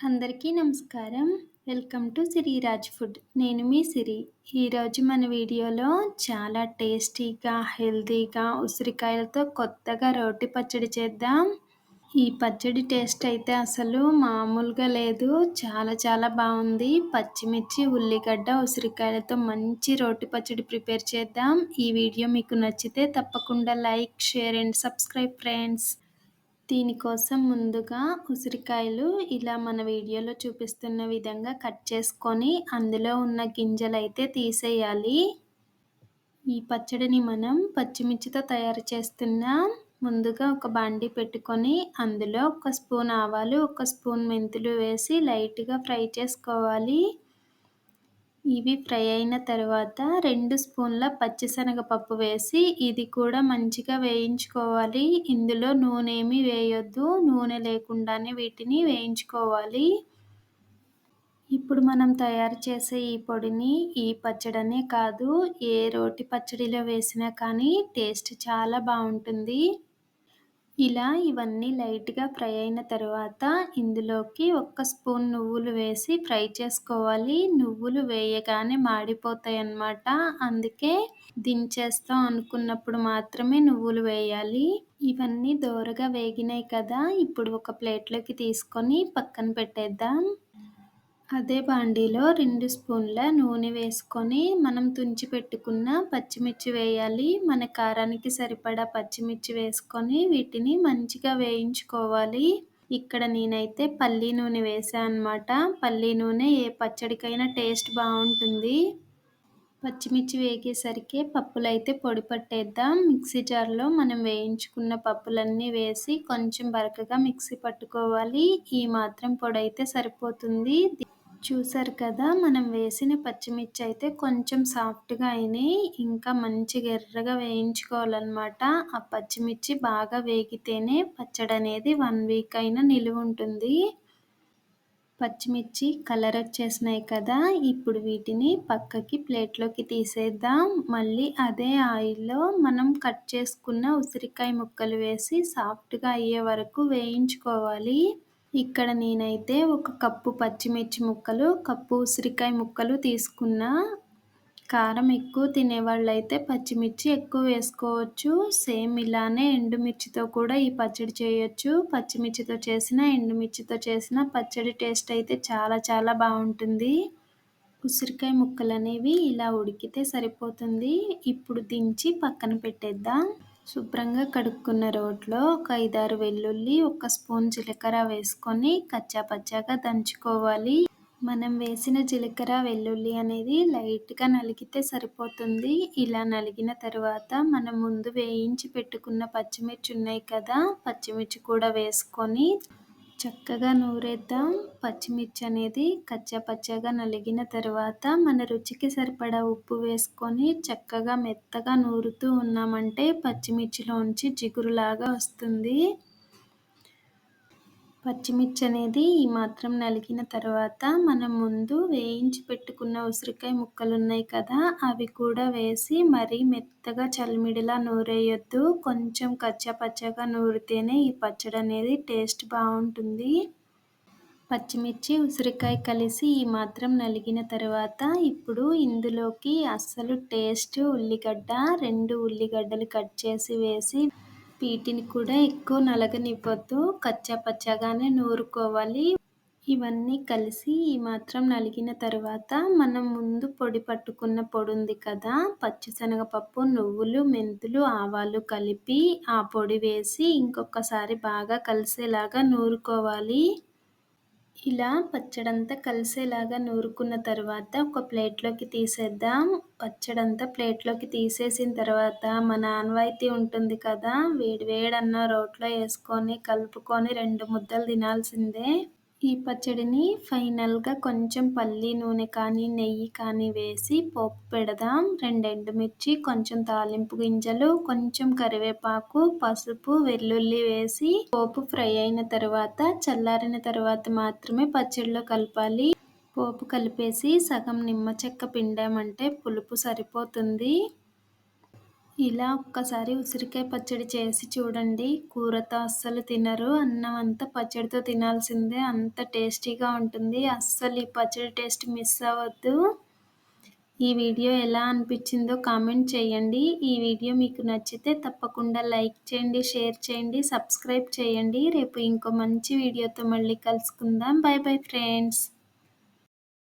అందరికీ నమస్కారం. Welcome to Siriraj food. నేను మీ సిరి. ఈరోజు మన వీడియోలో చాలా టేస్టీగా హెల్తీగా ఉసిరికాయలతో కొత్తగా రోటి పచ్చడి చేద్దాం. ఈ పచ్చడి టేస్ట్ అయితే అసలు మామూలుగా లేదు. చాలా చాలా బాగుంది. పచ్చిమిర్చి ఉల్లిగడ్డ ఉసిరికాయలతో మంచి రోటి పచ్చడి ప్రిపేర్ చేద్దాం. ఈ వీడియో మీకు నచ్చితే తప్పకుండా like share and subscribe friends. దీనికోసం ముందుగా ఉసిరికాయలు ఇలా మన వీడియోలో చూపిస్తున్న విధంగా కట్ చేసుకొని అందులో ఉన్న గింజలు అయితే తీసేయాలి. ఈ పచ్చడిని మనం పచ్చిమిర్చితో తయారు చేస్తున్నాం ముందుగా ఒక బాండి పెట్టుకొని అందులో ఒక స్పూన్ ఆవాలు ఒక స్పూన్ మెంతులు వేసి లైట్గా ఫ్రై చేసుకోవాలి. ఇవి ఫ్రై అయిన తర్వాత రెండు స్పూన్ల పచ్చిశనగపప్పు వేసి ఇది కూడా మంచిగా వేయించుకోవాలి. ఇందులో నూనె ఏమి వేయొద్దు. నూనె లేకుండానే వీటిని వేయించుకోవాలి. ఇప్పుడు మనం తయారు చేసే ఈ పొడిని ఈ పచ్చడనే కాదు ఏ రోటి పచ్చడిలో వేసినా కానీ టేస్ట్ చాలా బాగుంటుంది. ఇలా ఇవన్నీ లైట్గా ఫ్రై అయిన తర్వాత ఇందులోకి ఒక్క స్పూన్ నువ్వులు వేసి ఫ్రై చేసుకోవాలి. నువ్వులు వేయగానే మాడిపోతాయి అన్నమాట అందుకే దించేస్తాం అనుకున్నప్పుడు మాత్రమే నువ్వులు వేయాలి. ఇవన్నీ దోరగా వేగినాయి కదా ఇప్పుడు ఒక ప్లేట్లోకి తీసుకొని పక్కన పెట్టేద్దాం. అదే బాండీలో రెండు స్పూన్ల నూనె వేసుకొని మనం తుంచి పెట్టుకున్న పచ్చిమిర్చి వేయాలి. మన కారానికి సరిపడా పచ్చిమిర్చి వేసుకొని వీటిని మంచిగా వేయించుకోవాలి. ఇక్కడ నేనైతే పల్లీ నూనె వేసాను అనమాట పల్లీ నూనె ఏ పచ్చడికైనా టేస్ట్ బాగుంటుంది. పచ్చిమిర్చి వేగేసరికి పప్పులు అయితే పొడి పట్టేద్దాం. మిక్సీ జార్లో మనం వేయించుకున్న పప్పులన్నీ వేసి కొంచెం బరకగా మిక్సీ పట్టుకోవాలి. ఈ మాత్రం పొడి అయితే సరిపోతుంది. చూసారు కదా మనం వేసిన పచ్చిమిర్చి అయితే కొంచెం సాఫ్ట్గా అయినాయి. ఇంకా మంచిగా ఎర్రగా వేయించుకోవాలన్నమాట. ఆ పచ్చిమిర్చి బాగా వేగితేనే పచ్చడి అనేది వన్ వీక్ అయినా నిలువ ఉంటుంది. పచ్చిమిర్చి కలర్ వచ్చేసినాయి కదా ఇప్పుడు వీటిని పక్కకి ప్లేట్లోకి తీసేద్దాం. మళ్ళీ అదే ఆయిల్లో మనం కట్ చేసుకున్న ఉసిరికాయ ముక్కలు వేసి సాఫ్ట్గా అయ్యే వరకు వేయించుకోవాలి. ఇక్కడ నేనైతే ఒక కప్పు పచ్చిమిర్చి ముక్కలు కప్పు ఉసిరికాయ ముక్కలు తీసుకున్న కారం ఎక్కువ తినేవాళ్ళు అయితే పచ్చిమిర్చి ఎక్కువ వేసుకోవచ్చు. సేమ్ ఇలానే ఎండుమిర్చితో కూడా ఈ పచ్చడి చేయొచ్చు. పచ్చిమిర్చితో చేసిన ఎండుమిర్చితో చేసిన పచ్చడి టేస్ట్ అయితే చాలా చాలా బాగుంటుంది. ఉసిరికాయ ముక్కలు అనేవి ఇలా ఉడికితే సరిపోతుంది. ఇప్పుడు దించి పక్కన పెట్టేద్దాం. శుభ్రంగా కడుక్కున్న రోట్లో ఒక ఐదారు వెల్లుల్లి ఒక స్పూన్ జీలకర్ర వేసుకొని కచ్చా పచ్చాగా దంచుకోవాలి. మనం వేసిన జీలకర్ర వెల్లుల్లి అనేది లైట్గా నలిగితే సరిపోతుంది. ఇలా నలిగిన తర్వాత మనం ముందు వేయించి పెట్టుకున్న పచ్చిమిర్చి ఉన్నాయి కదా పచ్చిమిర్చి కూడా వేసుకొని చక్కగా నూరేద్దాం. పచ్చిమిర్చి అనేది కచ్చా పచ్చగా నలిగిన తర్వాత మన రుచికి సరిపడా ఉప్పు వేసుకొని చక్కగా మెత్తగా నూరుతూ ఉన్నామంటే పచ్చిమిర్చిలోంచి జిగురులాగా వస్తుంది. పచ్చిమిర్చి అనేది ఈ మాత్రం నలిగిన తర్వాత మనం ముందు వేయించి పెట్టుకున్న ఉసిరికాయ ముక్కలు ఉన్నాయి కదా అవి కూడా వేసి మరీ మెత్తగా చలిమిడిలా నూరేయొద్దు. కొంచెం కచ్చా పచ్చగా నూరితేనే ఈ పచ్చడి అనేది టేస్ట్ బాగుంటుంది పచ్చిమిర్చి ఉసిరికాయ కలిసి ఈ మాత్రం నలిగిన తర్వాత ఇప్పుడు ఇందులోకి అస్సలు టేస్ట్ ఉల్లిగడ్డ రెండు ఉల్లిగడ్డలు కట్ చేసి వేసి వీటిని కూడా ఎక్కువ నలగనివ్వద్దు. కచ్చా పచ్చగానే నూరుకోవాలి. ఇవన్నీ కలిసి ఈ మాత్రం నలిగిన తర్వాత మనం ముందు పొడి పట్టుకున్న పొడి ఉంది కదా పచ్చిశనగపప్పు నువ్వులు మెంతులు ఆవాలు కలిపి ఆ పొడి వేసి ఇంకొకసారి బాగా కలిసేలాగా నూరుకోవాలి. ఇలా పచ్చడంతా కలిసేలాగా నూరుకున్న తర్వాత ఒక ప్లేట్లోకి తీసేద్దాం. పచ్చడంతా ప్లేట్లోకి తీసేసిన తర్వాత మన ఆన్వాయితీ ఉంటుంది కదా వేడి వేడన్న రోట్లో వేసుకొని కలుపుకొని రెండు ముద్దలు తినాల్సిందే. ఈ పచ్చడిని ఫైనల్గా కొంచెం పల్లి నూనె కానీ నెయ్యి కానీ వేసి పోపు పెడదాం. రెండు ఎండుమిర్చి కొంచెం తాలింపు గింజలు కొంచెం కరివేపాకు పసుపు వెల్లుల్లి వేసి పోపు ఫ్రై అయిన తర్వాత చల్లారిన తర్వాత మాత్రమే పచ్చడిలో కలపాలి. పోపు కలిపేసి సగం నిమ్మ చెక్క పిండామంటే పులుపు సరిపోతుంది. ఇలా ఒక్కసారి ఉసిరికాయ పచ్చడి చేసి చూడండి. కూరతో అస్సలు తినరు. అన్నం అంతా పచ్చడితో తినాల్సిందే. అంత టేస్టీగా ఉంటుంది. అస్సలు ఈ పచ్చడి టేస్ట్ మిస్ అవ్వద్దు. ఈ వీడియో ఎలా అనిపించిందో కామెంట్ చేయండి. ఈ వీడియో మీకు నచ్చితే తప్పకుండా లైక్ చేయండి షేర్ చేయండి సబ్స్క్రైబ్ చేయండి. రేపు ఇంకో మంచి వీడియోతో మళ్ళీ కలుసుకుందాం. Bye bye friends.